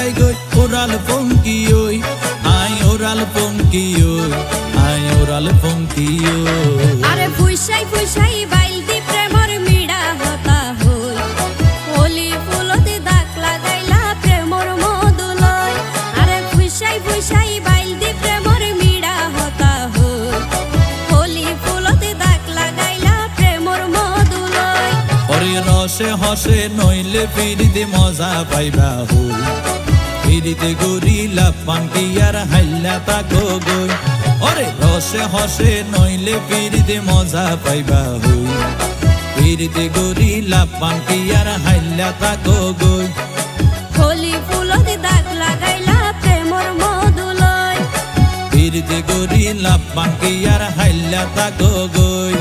লাগাই গই ওরাল পঙ্কি ওই আই ওরাল পঙ্কি ওই আই ওরাল পঙ্কি ওই। আরে ফুইসাই ফুইসাই বাইল দি প্রেমর মিড়া হতা হই। হোলি ফুলতে দাগ লাগাইলা প্রেমর মধুলয় আরে ফুইসাই ফুইসাই বাইল দি প্রেমর মিড়া হতা হই। হোলি ফুলতে দাগ লাগাইলা প্রেমর মধুলয় ওরে রসে হসে নইলে ফিরিতে মজা পাইবা হই। ফিরিতে গরিলা পান্টি আর হাইলা তাকো গই ওরে রসে হসে নইলে ফিরিতে মজা পাইবা হই। ফিরিতে গরিলা পান্টি আর হাইলা তাকো গই হোলি ফুলতে দাগ লাগাইলা প্রেমর মধুলয়। ফিরিতে গরিলা পান্টি আর হাইলা তাকো গই